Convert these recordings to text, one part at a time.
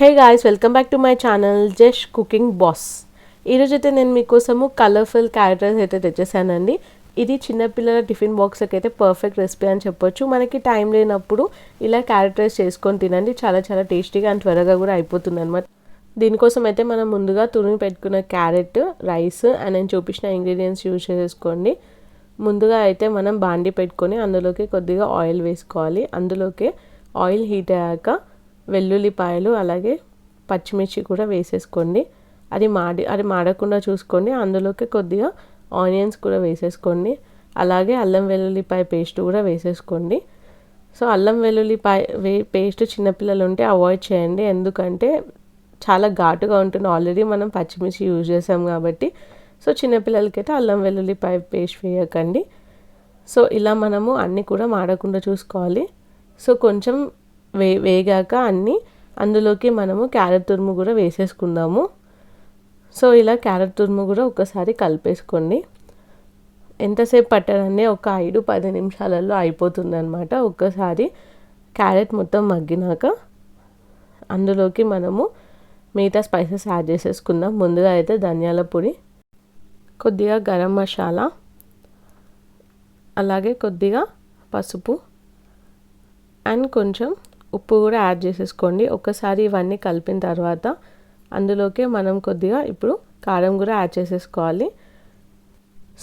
Hey guys welcome back to my channel Jesh cooking boss. ఈరోజు అయితే నేను మీకోసము colourful characters అయితే తెచ్చేసానండి. ఇది చిన్నపిల్లల టిఫిన్ బాక్స్కి అయితే పర్ఫెక్ట్ రెసిపీ అని చెప్పొచ్చు. మనకి టైం లేనప్పుడు ఇలా క్యారెక్టర్స్ చేసుకొని తినండి. చాలా చాలా టేస్టీగా అండ్ త్వరగా కూడా అయిపోతుంది అనమాట దీనికోసం అయితే మనం ముందుగా తురిమి పెట్టుకున్న క్యారెట్ రైస్ అండ్ నేను చూపించిన ఇంగ్రీడియంట్స్ యూజ్ చేసుకోండి. ముందుగా అయితే మనం బాండి పెట్టుకొని అందులోకి కొద్దిగా ఆయిల్ వేసుకోవాలి. అందులోకి ఆయిల్ హీట్ అయ్యాక వెల్లుల్లిపాయలు అలాగే పచ్చిమిర్చి కూడా వేసేసుకోండి. అది మాడి అది మాడకుండా చూసుకోండి. అందులోకి కొద్దిగా ఆనియన్స్ కూడా వేసేసుకోండి. అలాగే అల్లం వెల్లుల్లిపాయ పేస్ట్ కూడా వేసేసుకోండి. సో అల్లం వెల్లుల్లిపాయ వే పేస్ట్ చిన్నపిల్లలు ఉంటే అవాయిడ్ చేయండి. ఎందుకంటే చాలా ఘాటుగా ఉంటుంది. ఆల్రెడీ మనం పచ్చిమిర్చి యూజ్ చేసాం కాబట్టి. సో చిన్నపిల్లలకైతే అల్లం వెల్లుల్లిపాయ పేస్ట్ వేయకండి. సో ఇలా మనము అన్నీ కూడా మాడకుండా చూసుకోవాలి. సో కొంచెం వే వేగాక అన్నీ అందులోకి మనము క్యారెట్ తురుము కూడా వేసేసుకుందాము. సో ఇలా క్యారెట్ తురుము కూడా ఒకసారి కలిపేసుకోండి. ఎంతసేపు పట్టదండి? ఒక ఐదు పది నిమిషాలలో అయిపోతుంది అనమాట ఒక్కసారి క్యారెట్ మొత్తం మగ్గినాక అందులోకి మనము మిగతా స్పైసెస్ యాడ్ చేసేసుకుందాం. ముందుగా అయితే ధనియాల పొడి కొద్దిగా గరం మసాలా అలాగే కొద్దిగా పసుపు అండ్ కొంచెం ఉప్పు కూడా యాడ్ చేసేసుకోండి. ఒకసారి ఇవన్నీ కలిపిన తర్వాత అందులోకే మనం కొద్దిగా ఇప్పుడు కారం కూడా యాడ్ చేసేసుకోవాలి.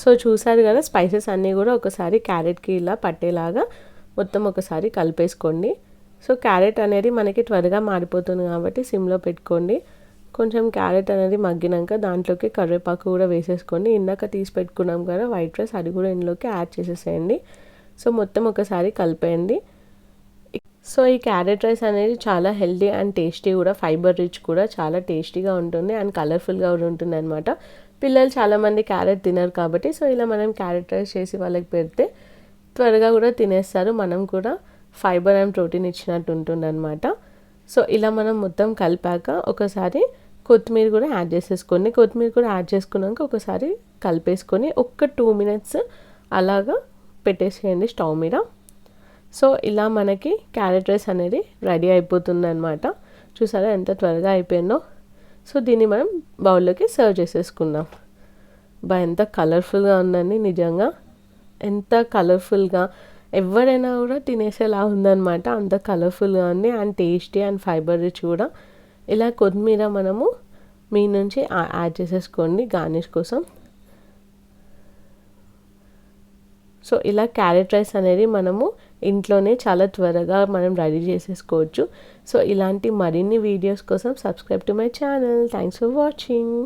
సో చూసారు కదా స్పైసెస్ అన్నీ కూడా ఒకసారి క్యారెట్కి ఇలా పట్టేలాగా మొత్తం ఒకసారి కలిపేసుకోండి. సో క్యారెట్ అనేది మనకి త్వరగా మారిపోతుంది కాబట్టి సిమ్లో పెట్టుకోండి. కొంచెం క్యారెట్ అనేది మగ్గినాక దాంట్లోకి కరివేపాకు కూడా వేసేసుకోండి. ఇందాక తీసి పెట్టుకున్నాం కదా వైట్ రైస్ అది కూడా ఇందులోకి యాడ్ చేసేసేయండి. సో మొత్తం ఒకసారి కలిపేయండి. సో ఈ క్యారెట్ రైస్ అనేది చాలా హెల్దీ అండ్ టేస్టీ కూడా ఫైబర్ రిచ్ కూడా చాలా టేస్టీగా ఉంటుంది అండ్ కలర్ఫుల్గా కూడా ఉంటుంది అనమాట పిల్లలు చాలామంది క్యారెట్ తినరు కాబట్టి సో ఇలా మనం క్యారెట్ రైస్ చేసి వాళ్ళకి పెడితే త్వరగా కూడా తినేస్తారు. మనం కూడా ఫైబర్ అండ్ ప్రోటీన్ ఇచ్చినట్టు ఉంటుంది అనమాట సో ఇలా మనం మొత్తం కలిపాక ఒకసారి కొత్తిమీర కూడా యాడ్ చేసేసుకోండి కొత్తిమీర కూడా యాడ్ చేసుకున్నాక ఒకసారి కలిపేసుకొని ఒక్క టూ మినిట్స్ అలాగా పెట్టేసేయండి స్టవ్ మీద. సో ఇలా మనకి క్యారెట్ రైస్ అనేది రెడీ అయిపోతుంది అనమాట చూసారా ఎంత త్వరగా అయిపోయిందో? సో దీన్ని మనం బౌల్లోకి సర్వ్ చేసేసుకుందాం. బా ఎంత కలర్ఫుల్గా ఉందండి నిజంగా. ఎంత కలర్ఫుల్గా. ఎవరైనా కూడా తినేసేలా ఉందన్నమాట. అంత కలర్ఫుల్గా ఉంది and tasty and fibre rich కూడా. ఇలా కొత్తిమీర మనము మీ నుంచి యాడ్ చేసేసుకోండి గార్నిష్ కోసం. సో ఇలా క్యారెట్ రైస్ అనేది మనము ఇంట్లోనే చాలా త్వరగా మనం రెడీ చేసేసుకోవచ్చు. సో ఇలాంటి మరిన్ని వీడియోస్ కోసం subscribe to my channel. Thanks for watching